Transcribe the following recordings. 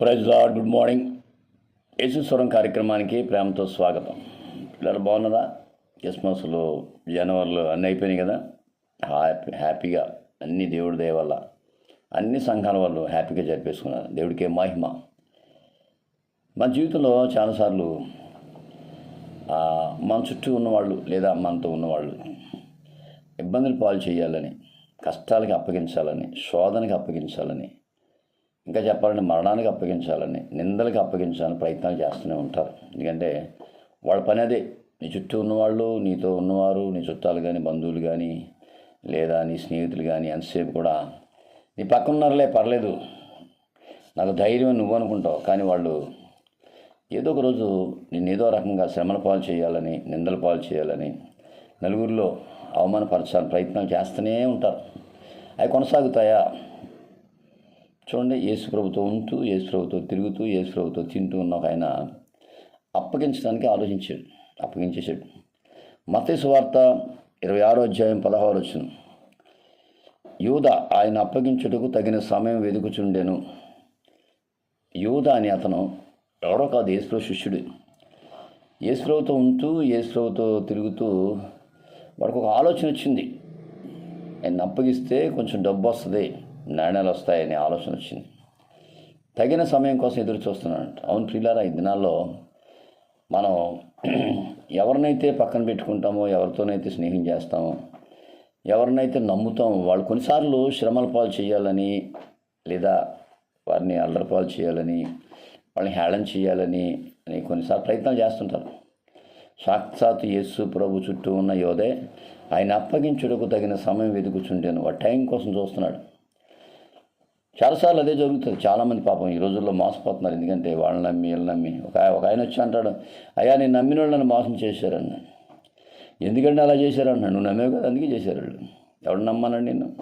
Praise lord good morning. Yesuswaram కార్యక్రమానికి ప్రేమతో స్వాగతం. పిల్లలు బాగున్నారా? క్రిస్మస్లో జనవరిలో అన్నీ అయిపోయినాయి కదా? హ్యాపీ హ్యాపీగా అన్ని దేవుడి దయ వల్ల అన్ని సంఘాల వాళ్ళు హ్యాపీగా జరిపేసుకున్నారు. దేవుడికే మహిమ. మన జీవితంలో చాలాసార్లు మన చుట్టూ ఉన్నవాళ్ళు లేదా మనతో ఉన్నవాళ్ళు ఇబ్బందులు పాలు చేయాలని కష్టాలకి అప్పగించాలని శోధనకి అప్పగించాలని ఇంకా చెప్పాలంటే మరణానికి అప్పగించాలని నిందలకి అప్పగించాలని ప్రయత్నాలు చేస్తూనే ఉంటారు. ఎందుకంటే వాళ్ళ పని అదే. నీ చుట్టూ ఉన్నవాళ్ళు నీతో ఉన్నవారు నీ చుట్టాలు కానీ బంధువులు కానీ లేదా నీ స్నేహితులు కానీ ఎంతసేపు కూడా నీ పక్కన ఉన్నారులే పర్లేదు. నాకు ధైర్యం నువ్వు అనుకుంటావు. కానీ వాళ్ళు ఏదో ఒక రోజు నిన్ను ఏదో రకంగా శ్రమల పాలు చేయాలని నిందల పాలు చేయాలని నలుగురిలో అవమానపరచాలని ప్రయత్నాలు చేస్తూనే ఉంటారు. అవి కొనసాగుతాయా? చూడండి యేసు ప్రభుతో ఉంటూ యేసు ప్రభుతో తిరుగుతూ యేసు ప్రభుతో తింటూ ఉన్న ఒక ఆయన అప్పగించడానికి ఆలోచించాడు అప్పగించేశాడు. మత వార్త ఇరవై ఆరో అధ్యాయం పదహారు వచ్చిన యూద ఆయన అప్పగించుటకు తగిన సమయం వెతుకుచుండెను యూద అని అతను ఎవరో కాదు యేసుప్రభు శిష్యుడు. యేసుప్రభుతో ఉంటూ యేసుప్రభుతో తిరుగుతూ వాడికి ఒక ఆలోచన వచ్చింది. ఆయన అప్పగిస్తే కొంచెం డబ్బు వస్తుంది. నాణ్యాలు వస్తాయనే ఆలోచన వచ్చింది. తగిన సమయం కోసం ఎదురు చూస్తున్నాడు అవును ప్రియులారా ఈ దినాల్లో మనం ఎవరినైతే పక్కన పెట్టుకుంటామో ఎవరితోనైతే స్నేహం చేస్తామో ఎవరినైతే నమ్ముతామో వాళ్ళు కొన్నిసార్లు శ్రమల పాలు చేయాలని లేదా వారిని అల్లరి పాలు చేయాలని వాళ్ళని హేళన చేయాలని అని కొన్నిసార్లు ప్రయత్నాలు చేస్తుంటారు. సాక్షాత్ యేసు ప్రభు చుట్టూ ఉన్న యోధే ఆయన అప్పగించుటకు తగిన సమయం వెతుకుచుంటాను వాడు టైం కోసం చూస్తున్నాడు. చాలాసార్లు అదే జరుగుతుంది. చాలామంది పాపం ఈ రోజుల్లో మోసపోతున్నారు. ఎందుకంటే వాళ్ళని నమ్మి వీళ్ళని నమ్మి. ఒక ఒక ఆయన వచ్చి అంటాడు అయ్యా నేను నమ్మిన వాళ్ళు నన్ను మోసం చేశారన్న ఎందుకంటే అలా చేశారన్నాడు? నువ్వు నమ్మేవు కదా? అందుకే చేశారు వాళ్ళు. ఎవడు నమ్మన్నాడు నిన్ను?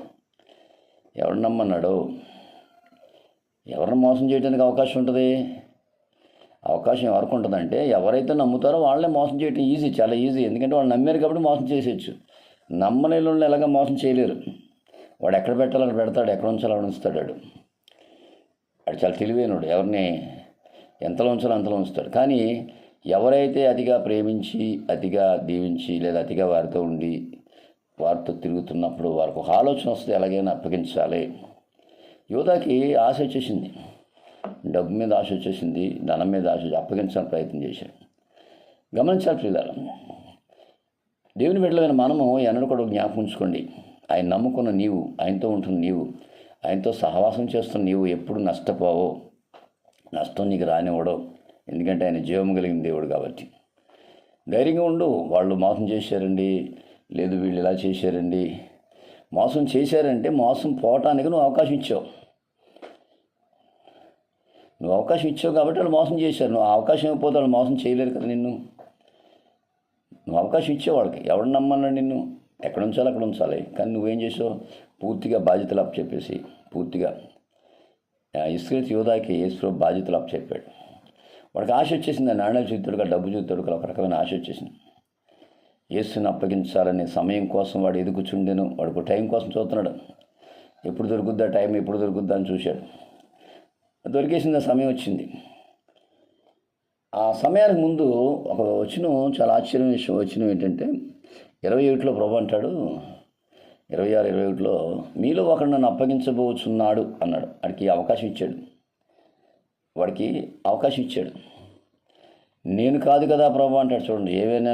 ఎవడు నమ్మన్నాడు? ఎవరిని మోసం చేయడానికి అవకాశం ఉంటుంది? అవకాశం ఎవరికి ఉంటుందంటే ఎవరైతే నమ్ముతారో వాళ్ళే మోసం చేయడం ఈజీ చాలా ఈజీ. ఎందుకంటే వాళ్ళు నమ్మారు కాబట్టి మోసం చేసేయచ్చు. నమ్మని వాళ్ళు ఎలాగ మోసం చేయలేరు. వాడు ఎక్కడ పెట్టాలో అక్కడ పెడతాడు? ఎక్కడ ఉంచాలో అక్కడ ఉంచుతాడు వాడు? వాడు చాలా తెలివైనడు ఎవరిని ఎంతలో ఉంచాలో అంతలో ఉంచుతాడు. కానీ ఎవరైతే అతిగా ప్రేమించి అతిగా దీవించి లేదా అతిగా వారితో ఉండి వారితో తిరుగుతున్నప్పుడు వారికి ఒక ఆలోచన వస్తే ఎలాగైనా అప్పగించాలి. యువతకి ఆశ వచ్చేసింది. డబ్బు మీద ఆశ వచ్చేసింది ధనం మీద ఆశ అప్పగించడానికి అప్పగించాలని ప్రయత్నం చేశాడు. గమనించాలి పిల్లలు దేవుని బిడ్డలైన మనము ఎన్నడూ కూడా జ్ఞాపకం ఉంచుకోండి. ఆయన నమ్ముకున్న నీవు ఆయనతో ఉంటున్న నీవు ఆయనతో సహవాసం చేస్తున్న నీవు ఎప్పుడు నష్టపోవో. నష్టం నీకు రానివ్వడో. ఎందుకంటే ఆయన జీవం కలిగిన దేవుడు కాబట్టి. ధైర్యంగా ఉండు. వాళ్ళు మోసం చేశారండి. లేదు వీళ్ళు ఇలా చేశారండి. మోసం చేశారంటే మోసం పోవటానికి నువ్వు అవకాశం ఇచ్చావు. నువ్వు అవకాశం ఇచ్చావు కాబట్టి వాళ్ళు మోసం చేశారు. నువ్వు అవకాశం ఇవ్వకపోతే వాళ్ళు మోసం చేయలేరు కదా నిన్ను. నువ్వు అవకాశం ఇచ్చావు వాళ్ళకి ఎవడు నమ్మన్నాడు నిన్ను? ఎక్కడ ఉంచాలి అక్కడ ఉంచాలి. కానీ నువ్వేం చేసావు? పూర్తిగా బాధ్యతలు అప్పచెప్పేసి పూర్తిగా. ఇస్క్రీత్ యోధాకి యేసు బాధ్యతలు అప్పచెప్పాడు వాడికి ఆశ వచ్చేసింది నాణ్యం నాణ్యాలు చూస్తాడుగా డబ్బు చూస్తాడు ఒక రకమైన ఆశ వచ్చేసింది. యేసుని అప్పగించాలనే సమయం కోసం వాడు ఎదుగుచుండెను వాడికి టైం కోసం చూస్తున్నాడు. ఎప్పుడు దొరుకుద్దా టైం ఎప్పుడు దొరుకుద్దా అని చూశాడు. దొరికేసింది ఆ సమయం వచ్చింది. ఆ సమయానికి ముందు ఒక వచ్చిన చాలా ఆశ్చర్యం విషయం వచ్చిన ఏంటంటే ఇరవై ఒకటిలో ప్రభు అంటాడు ఇరవై ఆరు ఇరవై ఒకటిలో మీలో ఒకడు నన్ను అప్పగించబోచున్నాడు అన్నాడు. వాడికి అవకాశం ఇచ్చాడు. వాడికి అవకాశం ఇచ్చాడు. నేను కాదు కదా ప్రభు అంటాడు. చూడండి ఏవైనా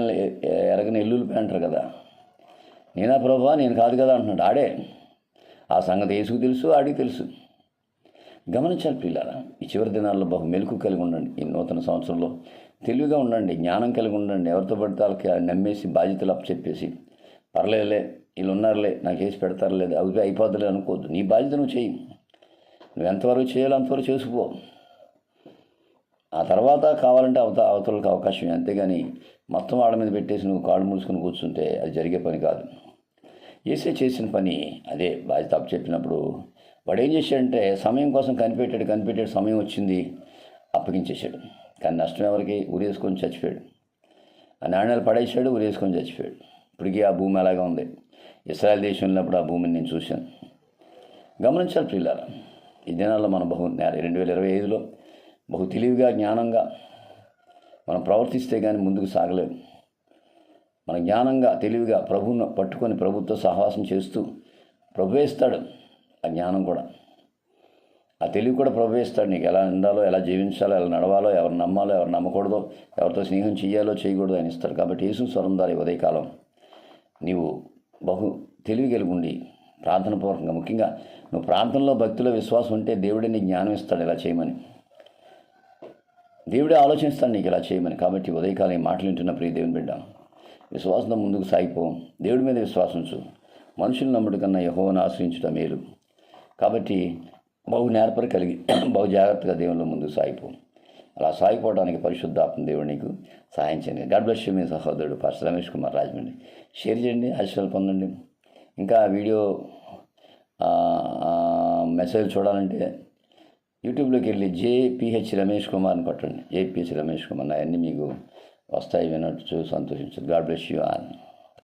ఎరగని ఎల్లుల్లి అంటారు కదా. నేనా ప్రభా నేను కాదు కదా అంటున్నాడు. ఆడే. ఆ సంగతి వేసుకు తెలుసు ఆడికి తెలుసు. గమనించాలి పిల్లారా ఈ చివరి దినాల్లో బహు మెలకు కలిగి ఉండండి. ఈ నూతన సంవత్సరంలో తెలివిగా ఉండండి జ్ఞానం కలిగి ఉండండి ఎవరితో పడితే వాళ్ళకి నమ్మేసి బాధ్యతలు అప్పచెప్పేసి పర్లేదులే వీళ్ళు ఉన్నారులే నాకు చేసి పెడతారు లేదు అవి అయిపోద్దులే అనుకోవద్దు. నీ బాధ్యత నువ్వు చేయి నువ్వు ఎంతవరకు చేయాలో అంతవరకు చేసుకుపో. ఆ తర్వాత కావాలంటే అవత అవతలకు అవకాశం అంతేగాని మొత్తం వాళ్ళ మీద పెట్టేసి నువ్వు కాళ్ళు మూసుకొని కూర్చుంటే అది జరిగే పని కాదు. ఏసే చేసిన పని అదే బాధ్యత చెప్పినప్పుడు వాడు ఏం చేశాడంటే సమయం కోసం కనిపెట్టాడు కనిపెట్టాడు సమయం వచ్చింది అప్పగించేశాడు. కానీ నష్టం ఎవరికి? ఉరేసుకొని చచ్చిపోయాడు. ఆ నాణ్యాలు పడేసాడు ఉరేసుకొని చచ్చిపోయాడు. ఇప్పటికీ ఆ భూమి అలాగే ఉంది. ఇస్రాయల్ దేశంలో ఉన్నప్పుడు ఆ భూమిని నేను చూశాను. గమనించాలి ప్రియులారా ఈ దినాల్లో మనం బహు రెండు వేల ఇరవై ఐదులో బహు తెలివిగా జ్ఞానంగా మనం ప్రవర్తిస్తే కానీ ముందుకు సాగలేము మన జ్ఞానంగా తెలివిగా ప్రభువును పట్టుకొని ప్రభుత్వ సహవాసం చేస్తూ ప్రభు ఇస్తాడు. ఆ జ్ఞానం కూడా. ఆ తెలివి కూడా ప్రభు నీకు ఎలా ఉండాలో ఎలా జీవించాలో ఎలా నడవాలో ఎవరు నమ్మాలో ఎవరు నమ్మకూడదో ఎవరితో స్నేహం చేయాలో చేయకూడదో అని ఇస్తారు కాబట్టి యేసు స్వరం దారి ఉదయకాలం నీవు బహు తెలివి కలిగి ఉండి ప్రార్థన పూర్వకంగా ముఖ్యంగా నువ్వు ప్రార్థనలో భక్తిలో విశ్వాసం ఉంటే దేవుడే నీకు జ్ఞానం ఇస్తాడు ఇలా చేయమని. దేవుడే ఆలోచిస్తాడు నీకు ఇలా చేయమని. కాబట్టి ఉదయకాలం ఈ మాటలు వింటున్న ప్రియ దేవుని బిడ్డ విశ్వాసంతో ముందుకు సాగిపో. దేవుడి మీద విశ్వాసించు మనుషులు నమ్ముడు కన్నా యహోవను ఆశ్రయించడం మేలు. కాబట్టి బహు నేర్పరి కలిగి బహు జాగ్రత్తగా దేవునిలో ముందు సాగిపో. అలా సాగిపోవడానికి పరిశుద్ధాత్మ దేవుడు నీకు సహాయం చేయండి. గాడ్ బ్లెస్ మీ సహోదరుడు పాస్టర్ రమేష్ కుమార్ రాజమండ్రి. షేర్ చేయండి ఆశీర్వాదాలు పొందండి. ఇంకా వీడియో మెసేజ్ చూడాలంటే యూట్యూబ్లోకి వెళ్ళి జేపిహెచ్ రమేష్ కుమార్ అని కొట్టండి. జేపిహెచ్ రమేష్ కుమార్ అవన్నీ మీకు వస్తాయి వినొచ్చు సంతోషించు. God bless you on